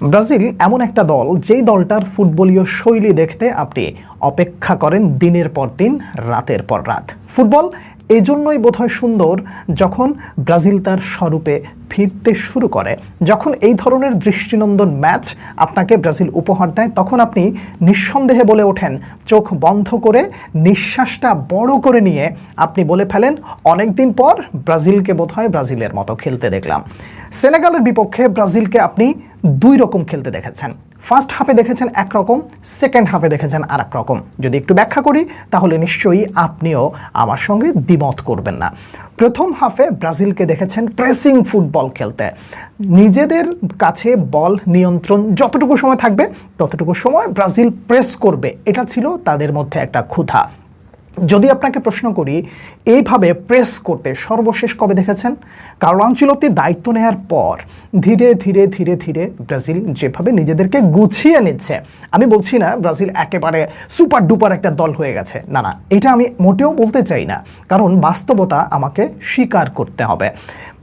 Brazil এমন একটা দল যেই দলটার ফুটবলীয় শৈলী দেখতে আপনি অপেক্ষা করেন দিনের পর দিন, রাতের পর রাত। ফুটবল এজন্যই বোধহয় সুন্দর যখন ব্রাজিল তার স্বরূপে ফিরতে শুরু করে। যখন এই ধরনের দৃষ্টিনন্দন ম্যাচ আপনাকে ব্রাজিল উপহার দেয়, তখন আপনি নিঃসন্দেহে বলে ওঠেন, চোখ বন্ধ করে, নিঃশ্বাসটা বড় করে নিয়ে আপনি বলে ফেলেন, অনেকদিন পর ব্রাজিলকে বোধহয় ব্রাজিলের মতো খেলতে দেখলাম। সেনেগালের বিপক্ষে ব্রাজিলকে আপনি দুই রকম খেলতে দেখেছেন। ফার্স্ট হাফে দেখেছেন একরকম সেকেন্ড হাফে দেখেছেন আর রকম। যদি একটু ব্যাখ্যা করি, তাহলে নিশ্চয়ই আপনিও আমার সঙ্গে দ্বিমত করবেন না। প্রথম হাফে ব্রাজিলকে দেখেছেন প্রেসিং ফুটবল খেলতে। নিজেদের কাছে বল নিয়ন্ত্রণ যতটুকু সময় থাকবে, ততটুকু সময় ব্রাজিল প্রেস করবে। এটা ছিল তাদের মধ্যে একটা ক্ষুধা। যদি আপনাকে প্রশ্ন করি, এইভাবে প্রেস করতে সর্বশেষ কবে দেখেছেন? কারণ আঞ্চলতি দায়িত্ব নেওয়ার পর ধীরে ধীরে ধীরে ধীরে ব্রাজিল যেভাবে নিজেদেরকে গুছিয়ে নিচ্ছে, আমি বলছি না ব্রাজিল একেবারে সুপার ডুপার একটা দল হয়ে গেছে। না না, এটা আমি মোটেও বলতে চাই না। কারণ বাস্তবতা আমাকে স্বীকার করতে হবে।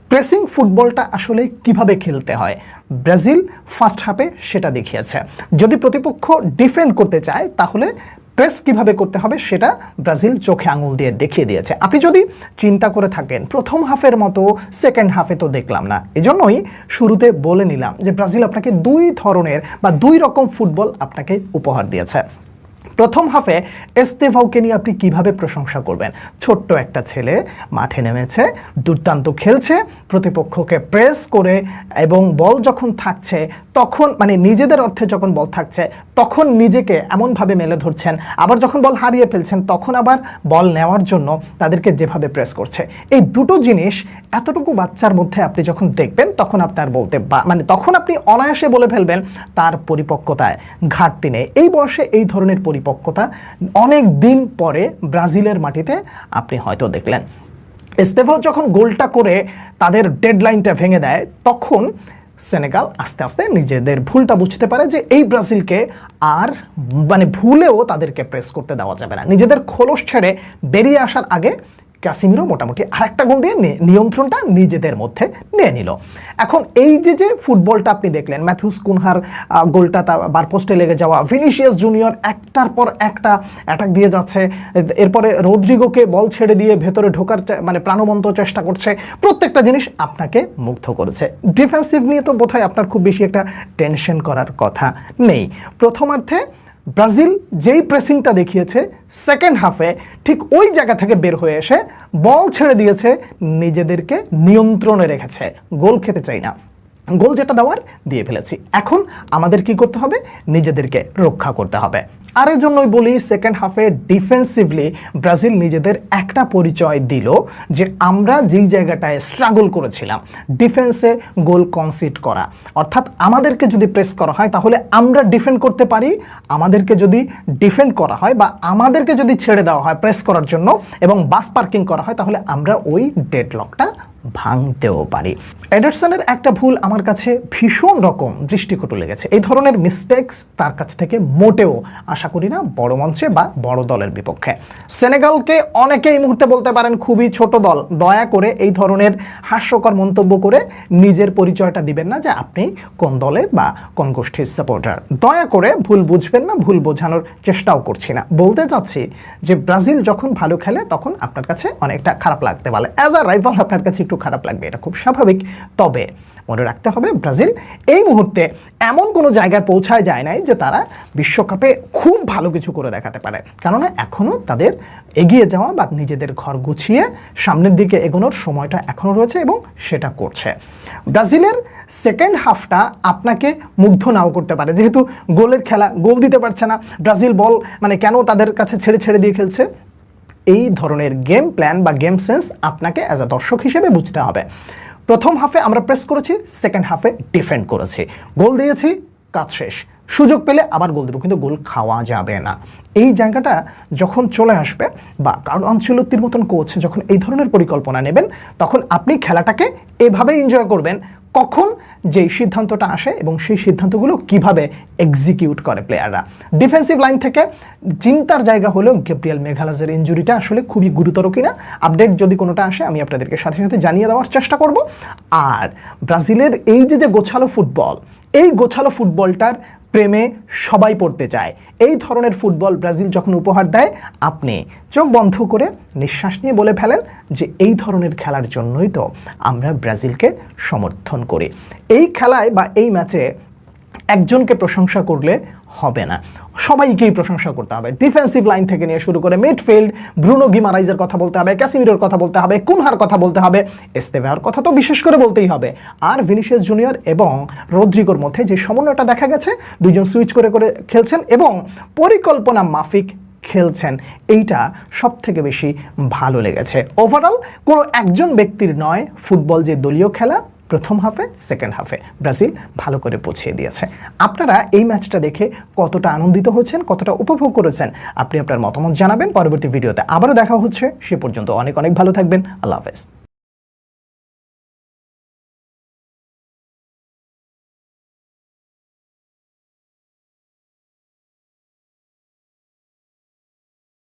প্রেসিং ফুটবলটা আসলে কীভাবে খেলতে হয়? ব্রাজিল ফার্স্ট হাফে সেটা দেখিয়েছে। যদি প্রতিপক্ষ ডিফেন্ড করতে চায়, তাহলে প্রেস কীভাবে করতে হবে সেটা ব্রাজিল চোখে আঙুল দিয়ে দেখিয়ে দিয়েছে। আপনি যদি চিন্তা করে থাকেন, প্রথম হাফের মতো সেকেন্ড হাফে তো দেখলাম না। এজন্যই শুরুতে বলে নিলাম যে ব্রাজিল আপনাকে দুই ধরনের বা দুই রকম ফুটবল আপনাকে উপহার দিয়েছে। প্রথম হাফে এস্তেভাউকে নিয়ে আপনি কীভাবে প্রশংসা করবেন? ছোট্ট একটা ছেলে মাঠে নেমেছে, দুর্দান্ত খেলছে, প্রতিপক্ষকে প্রেস করে এবং বল যখন থাকছে তখন মানে নিজেদের অর্থে যখন বল থাকছে, তখন নিজেকে এমনভাবে মেলে ধরছেন। আবার যখন বল হারিয়ে ফেলছেন, তখন আবার বল নেওয়ার জন্য তাদেরকে যেভাবে প্রেস করছে। এই দুটো জিনিস এতটুকু বাচ্চার মধ্যে আপনি যখন দেখবেন, তখন আপনার বলতে মানে তখন আপনি অনায়াসে বলে ফেলবেন তার পরিপক্কতায় ঘাটতি নেই। এই বয়সে এই ধরনের পরিপক্কতা অনেক দিন পরে ব্রাজিলের মাটিতে আপনি হয়তো দেখলেন। এস্তেফাও যখন গোলটা করে তাদের ডেডলাইনটা ভেঙে দেয়, তখন সেনেগাল আস্তে আস্তে নিজেদের ভুলটা বুঝতে পারে যে এই ব্রাজিলকে আর মানে ভুলেও তাদেরকে প্রেস করতে দেওয়া যাবে না। নিজেদের খোলস ছেড়ে বেরিয়ে আসার আগে ক্যাসিমিরো মোটামুটি আরেকটা গোল দিয়ে নিয়ন্ত্রণটা নিজেদের মধ্যে নিয়ে নিল। এখন এই যে যে ফুটবলটা আপনি দেখলেন, ম্যাথুস কুনহার গোলটা তার বারপোস্টে লেগে যাওয়া, ভিনিসিয়াস জুনিয়র একটার পর একটা অ্যাটাক দিয়ে যাচ্ছে, এরপরে রদ্রিগোকে বল ছেড়ে দিয়ে ভেতরে ঢোকার মানে প্রাণবন্ত চেষ্টা করছে, প্রত্যেকটা জিনিস আপনাকে মুগ্ধ করেছে। ডিফেন্সিভ নিয়ে তো বোধহয় আপনার খুব বেশি একটা টেনশন করার কথা নেই। প্রথমার্ধে ব্রাজিল যেই প্রেসিংটা দেখিয়েছে সেকেন্ড হাফে ঠিক ওই জায়গা থেকে বের হয়ে এসে বল ছেড়ে দিয়েছে, নিজেদেরকে নিয়ন্ত্রণে রেখেছে। গোল খেতে চাই না। গোল যেটা দেওয়ার, দিয়ে ফেলেছি। এখন আমাদের কি করতে হবে? নিজেদেরকে রক্ষা করতে হবে। আর এর জন্যই বলি সেকেন্ড হাফে ডিফেন্সিভলি ব্রাজিল নিজেদের একটা পরিচয় দিল যে আমরা যেই জায়গাটায় স্ট্রাগল করেছিলাম ডিফেন্সে গোল কনসিড করা। অর্থাৎ আমাদেরকে যদি প্রেস করা হয়, তাহলে আমরা ডিফেন্ড করতে পারি, আমাদেরকে যদি ডিফেন্ড করা হয় বা আমাদেরকে যদি ছেড়ে দেওয়া হয় প্রেস করার জন্য এবং বাস পার্কিং করা হয়, তাহলে আমরা ওই ডেডলকটা ভাঙতেও পারি। এডারসনের একটা ভুল আমার কাছে ভীষণ রকম দৃষ্টিকটু লেগেছে। এই ধরনের মিস্টেকস তার কাছ থেকে মোটেও আশা করি না বড় মঞ্চে বা বড় দলের বিপক্ষে। সেনেগালকে অনেকে এই মুহূর্তে বলতে পারেন খুবই ছোট দল। দয়া করে এই ধরনের হাস্যকর মন্তব্য করে নিজের পরিচয়টা দিবেন না যে আপনি কোন দলের বা কোন গোষ্ঠীর সাপোর্টার দয়া করে ভুল বুঝবেন না, ভুল বোঝানোর চেষ্টাও করছি না। বলতে চাচ্ছি যে ব্রাজিল যখন ভালো খেলে তখন আপনার কাছে অনেকটা খারাপ লাগতে পারে। অ্যাজ আ রাইভাল আপনার কাছে একটু খারাপ লাগবে, এটা খুব স্বাভাবিক। তবে মনে রাখতে হবে, ব্রাজিল এই মুহূর্তে এমন কোনো জায়গায় পৌঁছায় যায় নাই যে তারা বিশ্বকাপে খুব ভালো কিছু করে দেখাতে পারে। কেননা এখনও তাদের এগিয়ে যাওয়া বা নিজেদের ঘর গুছিয়ে সামনের দিকে এগোনোর সময়টা এখনও রয়েছে এবং সেটা করছে। ব্রাজিলের সেকেন্ড হাফটা আপনাকে মুগ্ধ নাও করতে পারে। যেহেতু গোলের খেলা গোল দিতে পারছে না, ব্রাজিল বল মানে কেন তাদের কাছে ছেড়ে ছেড়ে দিয়ে খেলছে? এই ধরনের গেম প্ল্যান বা গেম সেন্স আপনাকে অ্যাজ আ দর্শক হিসেবে বুঝতে হবে। প্রথম হাফে আমরা প্রেস করেছি সেকেন্ড হাফে ডিফেন্ড করেছি। গোল দিয়েছি, কাজ শেষ। সুযোগ পেলে আবার গোল দেবো, কিন্তু গোল খাওয়া যাবে না। এই জায়গাটা যখন চলে আসবে বা কারণ আঞ্চলতির মতন কোচ যখন এই ধরনের পরিকল্পনা নেবেন, তখন আপনি খেলাটাকে এভাবে এনজয় করবেন কখন যেই সিদ্ধান্তটা আসে এবং সেই সিদ্ধান্তগুলো কীভাবে এক্সিকিউট করে প্লেয়াররা ডিফেন্সিভ লাইন থেকে চিন্তার জায়গা হলেও গেব্রিয়াল মেঘালাজের ইঞ্জুরিটা আসলে খুবই গুরুতর কিনা আপডেট যদি কোনোটা আসে আমি আপনাদেরকে সাথে সাথে জানিয়ে দেওয়ার চেষ্টা করব। আর ব্রাজিলের এই যে যে গোছালো ফুটবল এই গোছালো ফুটবলটার প্রেমে সবাই পড়তে চায়। এই ধরনের ফুটবল ব্রাজিল যখন উপহার দেয়, আপনি চোখ বন্ধ করে নিঃশ্বাস নিয়ে বলে ফেলেন যে এই ধরনের খেলার জন্যই তো আমরা ব্রাজিলকে সমর্থন করি। এই খেলায় বা এই ম্যাচে একজনকে প্রশংসা করলে হবে না। সবাইকেই প্রশংসা করতে হবে। ডিফেন্সিভ লাইন থেকে নিয়ে শুরু করে মিডফিল্ড ব্রুনো গিমারাইজের কথা বলতে হবে ক্যাসিমিরোর কথা বলতে হবে কুনহার কথা বলতে হবে এস্তেভার কথা তো বিশেষ করে বলতেই হবে। আর ভিনিসিয়াস জুনিয়র এবং রদ্রিগোর মধ্যে যে সমন্বয়টা দেখা গেছে, দুইজন সুইচ করে করে খেলছেন এবং পরিকল্পনা মাফিক খেলছেন। এইটা সব থেকে বেশি ভালো লেগেছে। ওভারঅল কোনো একজন ব্যক্তির নয়, ফুটবল যে দলীয় খেলা প্রথম হাফে সেকেন্ড হাফে ব্রাজিল ভালো করে পৌঁছিয়ে দিয়েছে। আপনারা এই ম্যাচটা দেখে কতটা আনন্দিত হচ্ছেন কতটা উপভোগ করেছেন, আপনি আপনার মতামত জানাবেন। পরবর্তী ভিডিওতে আবারও দেখা হচ্ছে। সে পর্যন্ত অনেক অনেক ভালো থাকবেন। আল্লাহ হাফেজ।